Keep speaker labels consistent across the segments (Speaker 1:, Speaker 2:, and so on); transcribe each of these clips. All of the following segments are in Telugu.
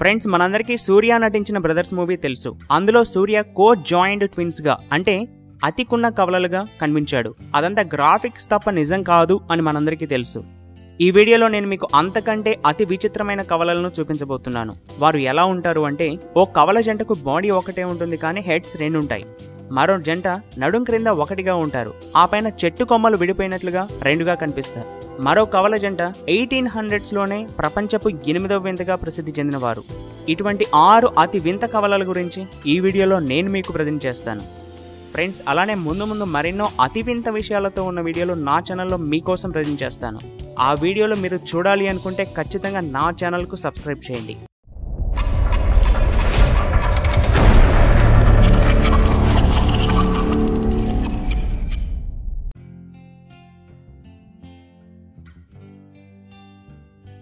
Speaker 1: ఫ్రెండ్స్ మనందరికీ సూర్య నటించిన బ్రదర్స్ మూవీ తెలుసు. అందులో సూర్య కో జాయింట్ ట్విన్స్గా అంటే అతికున్న కవలలుగా కనిపించాడు. అదంతా గ్రాఫిక్స్ తప్ప నిజం కాదు అని మనందరికీ తెలుసు. ఈ వీడియోలో నేను మీకు అంతకంటే అతి విచిత్రమైన కవలలను చూపించబోతున్నాను. వారు ఎలా ఉంటారు అంటే ఓ కవల జంటకు బాడీ ఒకటే ఉంటుంది కానీ హెడ్స్ రెండు ఉంటాయి మరో జంట నడుం క్రింద ఒకటిగా ఉంటారు. ఆ పైన చెట్టు కొమ్మలు విడిపోయినట్లుగా రెండుగా కనిపిస్తారు. మరో కవల జంట ఎయిటీన్ హండ్రెడ్స్లోనే ప్రపంచపు ఎనిమిదవ వింతగా ప్రసిద్ధి చెందినవారు. ఇటువంటి ఆరు అతి వింత కవలల గురించి ఈ వీడియోలో నేను మీకు ప్రజెంట్ చేస్తాను. ఫ్రెండ్స్ అలానే ముందు ముందు మరెన్నో అతి వింత విషయాలతో ఉన్న వీడియోలు నా ఛానల్లో మీకోసం ప్రజెంట్ చేస్తాను. ఆ వీడియోలు మీరు చూడాలి అనుకుంటే ఖచ్చితంగా నా ఛానల్కు సబ్స్క్రైబ్ చేయండి.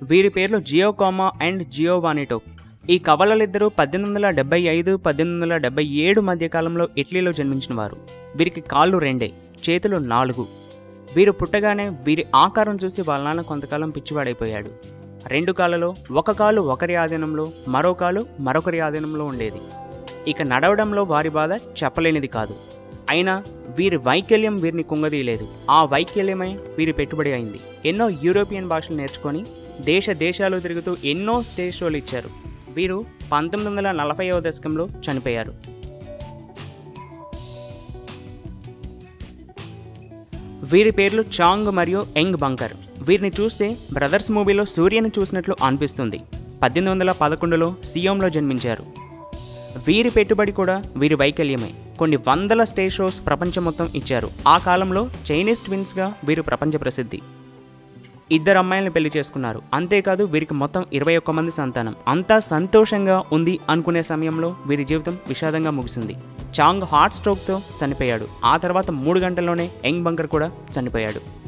Speaker 1: వీరి పేర్లు జియోకామా అండ్ జియోవానిటో. ఈ కవలలిద్దరూ పద్దెనిమిది వందల డెబ్బై ఐదు పద్దెనిమిది వందల డెబ్బై ఏడు మధ్యకాలంలో ఇటలీలో జన్మించిన వారు. వీరికి కాళ్ళు రెండే చేతులు నాలుగు. వీరు పుట్టగానే వీరి ఆకారం చూసి వాళ్ళ నాన్న కొంతకాలం పిచ్చివాడైపోయాడు. రెండు కాళ్ళలో ఒక కాలు ఒకరి ఆధీనంలో మరో కాలు మరొకరి ఆధీనంలో ఉండేది. ఇక నడవడంలో వారి బాధ చెప్పలేనిది కాదు. అయినా వీరి వైకల్యం వీరిని కుంగదీయలేదు. ఆ వైకల్యమే వీరి పెట్టుబడి అయింది. ఎన్నో యూరోపియన్ భాషలు నేర్చుకొని దేశ దేశాలు తిరుగుతూ ఎన్నో స్టేజ్ షోలు ఇచ్చారు. వీరు పంతొమ్మిది వందల నలభైవ దశకంలో చనిపోయారు. వీరి పేర్లు చాంగ్ మరియు యంగ్ బంకర్. వీరిని చూస్తే బ్రదర్స్ మూవీలో సూర్యను చూసినట్లు అనిపిస్తుంది. పద్దెనిమిది వందల పదకొండులో సియోంలో జన్మించారు. వీరి పెట్టుబడి కూడా వీరి వైకల్యమే. కొన్ని వందల స్టేజ్ షోస్ ప్రపంచం మొత్తం ఇచ్చారు. ఆ కాలంలో చైనీస్ ట్విన్స్గా వీరు ప్రపంచ ప్రసిద్ధి. ఇద్దరు అమ్మాయిలను పెళ్ళి చేసుకున్నారు. అంతేకాదు వీరికి మొత్తం ఇరవై ఒక్క మంది సంతానం. అంతా సంతోషంగా ఉంది అనుకునే సమయంలో వీరి జీవితం విషాదంగా ముగిసింది. చాంగ్ హార్ట్ స్ట్రోక్తో చనిపోయాడు. ఆ తర్వాత మూడు గంటల్లోనే యంగ్ బంకర్ కూడా చనిపోయాడు.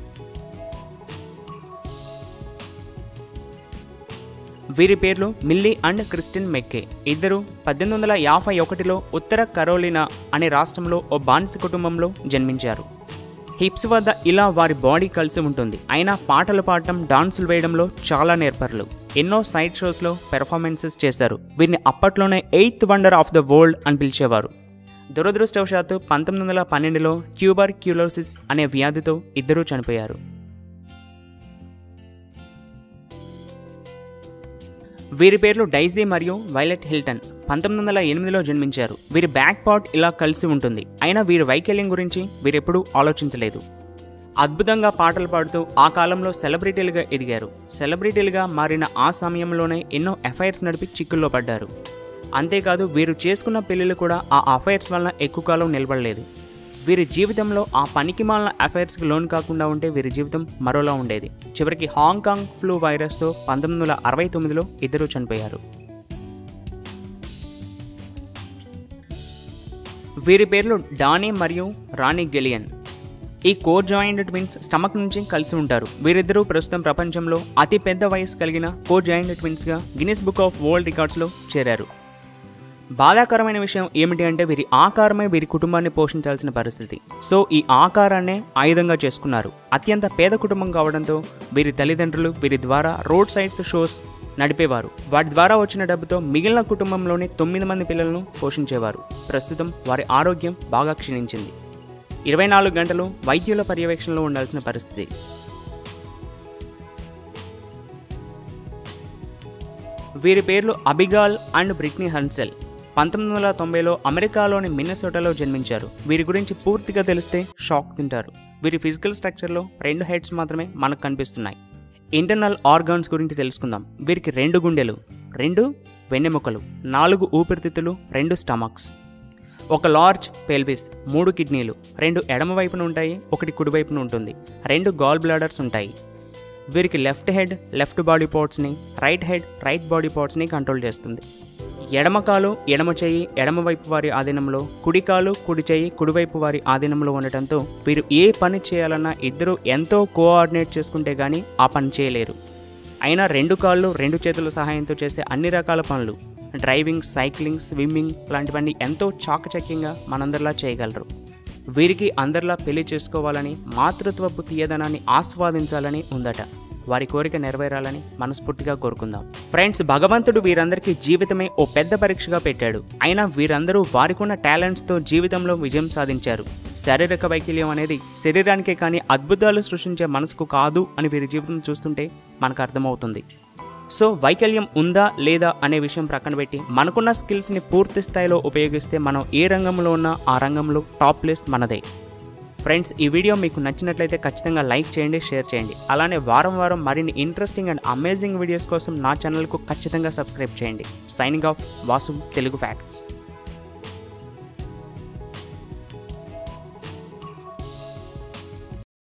Speaker 1: వీరి పేర్లు మిల్లీ అండ్ క్రిస్టిన్ మెక్కే. ఇద్దరు పద్దెనిమిది వందల యాభై ఒకటిలో ఉత్తర కరోలినా అనే రాష్ట్రంలో ఓ బానిస కుటుంబంలో జన్మించారు. హిప్స్ వద్ద ఇలా వారి బాడీ కలిసి ఉంటుంది. అయినా పాటలు పాడటం డాన్సులు వేయడంలో చాలా నేర్పరులు. ఎన్నో సైడ్ షోస్లో పెర్ఫార్మెన్సెస్ చేశారు. వీరిని అప్పట్లోనే eighth wonder of the world అని పిలిచేవారు. దురదృష్టవశాత్తు పంతొమ్మిది వందల పన్నెండులో క్యూబర్ క్యూలోసిస్ అనే వ్యాధితో ఇద్దరూ చనిపోయారు. వీరి పేర్లు డైజీ మరియు వైలెట్ హిల్టన్. పంతొమ్మిది వందల ఎనిమిదిలో జన్మించారు. వీరి బ్యాక్ పార్ట్ ఇలా కలిసి ఉంటుంది. అయినా వీరి వైకల్యం గురించి వీరెప్పుడూ ఆలోచించలేదు. అద్భుతంగా పాటలు పాడుతూ ఆ కాలంలో సెలబ్రిటీలుగా ఎదిగారు. సెలబ్రిటీలుగా మారిన ఆ సమయంలోనే ఎన్నో ఎఫ్ఐఆర్స్ నడిపి చిక్కుల్లో పడ్డారు. అంతేకాదు వీరు చేసుకున్న పెళ్ళిళ్ళు కూడా ఆ అఫైర్స్ వలన ఎక్కువ కాలం నిలబడలేదు. వీరి జీవితంలో ఆ పనికి మాలిన అఫైర్స్కి లోన్ కాకుండా ఉంటే వీరి జీవితం మరోలా ఉండేది. చివరికి హాంకాంగ్ ఫ్లూ వైరస్తో పంతొమ్మిది వందల అరవై తొమ్మిదిలో ఇద్దరు చనిపోయారు. వీరి పేర్లు డానీ మరియు రాణి గెలియన్. ఈ కోర్ జాయింట్ ట్విన్స్ స్టమక్ నుంచి కలిసి ఉంటారు. వీరిద్దరూ ప్రస్తుతం ప్రపంచంలో అతి పెద్ద వయసు కలిగిన కోర్ జాయింట్ ట్విన్స్గా గిన్నిస్ బుక్ ఆఫ్ వరల్డ్ రికార్డ్స్లో చేరారు. బాధాకరమైన విషయం ఏమిటి అంటే వీరి ఆకారమే వీరి కుటుంబాన్ని పోషించాల్సిన పరిస్థితి. సో ఈ ఆకారాన్నే ఆయుధంగా చేసుకున్నారు. అత్యంత పేద కుటుంబం కావడంతో వీరి తల్లిదండ్రులు వీరి ద్వారా రోడ్ సైడ్స్ షోస్ నడిపేవారు. వాటి ద్వారా వచ్చిన డబ్బుతో మిగిలిన కుటుంబంలోని తొమ్మిది మంది పిల్లలను పోషించేవారు. ప్రస్తుతం వారి ఆరోగ్యం బాగా క్షీణించింది. ఇరవై నాలుగు గంటలు వైద్యుల పర్యవేక్షణలో ఉండాల్సిన పరిస్థితి. వీరి పేర్లు అబిగాల్ అండ్ బ్రిట్నీ హన్సెల్. పంతొమ్మిది వందల తొంభైలో అమెరికాలోని మిన్నెసోటాలో జన్మించారు. వీరి గురించి పూర్తిగా తెలిస్తే షాక్ తింటారు. వీరి ఫిజికల్ స్ట్రక్చర్లో రెండు హెడ్స్ మాత్రమే మనకు కనిపిస్తున్నాయి. ఇంటర్నల్ ఆర్గాన్స్ గురించి తెలుసుకుందాం. వీరికి రెండు గుండెలు రెండు వెన్నెముకలు నాలుగు ఊపిరితిత్తులు రెండు స్టమక్స్. ఒక లార్జ్ పెల్విస్ మూడు కిడ్నీలు రెండు ఎడమ వైపున ఉంటాయి ఒకటి కుడి వైపున ఉంటుంది రెండు గాల్ బ్లాడర్స్ ఉంటాయి. వీరికి లెఫ్ట్ హెడ్ లెఫ్ట్ బాడీ పార్ట్స్ని రైట్ హెడ్ రైట్ బాడీ పార్ట్స్ని కంట్రోల్ చేస్తుంది. ఎడమకాలు ఎడమ చేయి ఎడమవైపు వారి ఆధీనంలో కుడికాలు కుడి చేయి కుడివైపు వారి ఆధీనంలో ఉండటంతో వీరు ఏ పని చేయాలన్నా ఇద్దరు ఎంతో కోఆర్డినేట్ చేసుకుంటే కానీ ఆ పని చేయలేరు. అయినా రెండు కాళ్ళు రెండు చేతుల సహాయంతో చేసే అన్ని రకాల పనులు డ్రైవింగ్ సైక్లింగ్ స్విమ్మింగ్ లాంటివన్నీ ఎంతో చాకచక్యంగా మనందరిలా చేయగలరు. వీరికి అందరిలా పెళ్ళి చేసుకోవాలని మాతృత్వపు తీయదనాన్ని ఆస్వాదించాలని ఉందట. వారి కోరిక నెరవేరాలని మనస్ఫూర్తిగా కోరుకుందాం. ఫ్రెండ్స్ భగవంతుడు వీరందరికీ జీవితమే ఓ పెద్ద పరీక్షగా పెట్టాడు. అయినా వీరందరూ వారికున్న టాలెంట్స్తో జీవితంలో విజయం సాధించారు. శారీరక వైకల్యం అనేది శరీరానికే కానీ అద్భుతాలు సృష్టించే మనసుకు కాదు అని వీరి జీవితం చూస్తుంటే మనకు అర్థమవుతుంది. సో వైకల్యం ఉందా లేదా అనే విషయం ప్రక్కన పెట్టి మనకున్న స్కిల్స్ని పూర్తి స్థాయిలో ఉపయోగిస్తే మనం ఏ రంగంలో ఉన్నా ఆ రంగంలో టాప్ లిస్ట్ మనదే. ఫ్రెండ్స్ ఈ వీడియో మీకు నచ్చినట్లయితే ఖచ్చితంగా లైక్ చేయండి షేర్ చేయండి. అలానే వారం వారం మరిన్ని ఇంట్రెస్టింగ్ అండ్ అమేజింగ్ వీడియోస్ కోసం నా ఛానల్కు ఖచ్చితంగా సబ్స్క్రైబ్ చేయండి. Signing off Vasu Telugu facts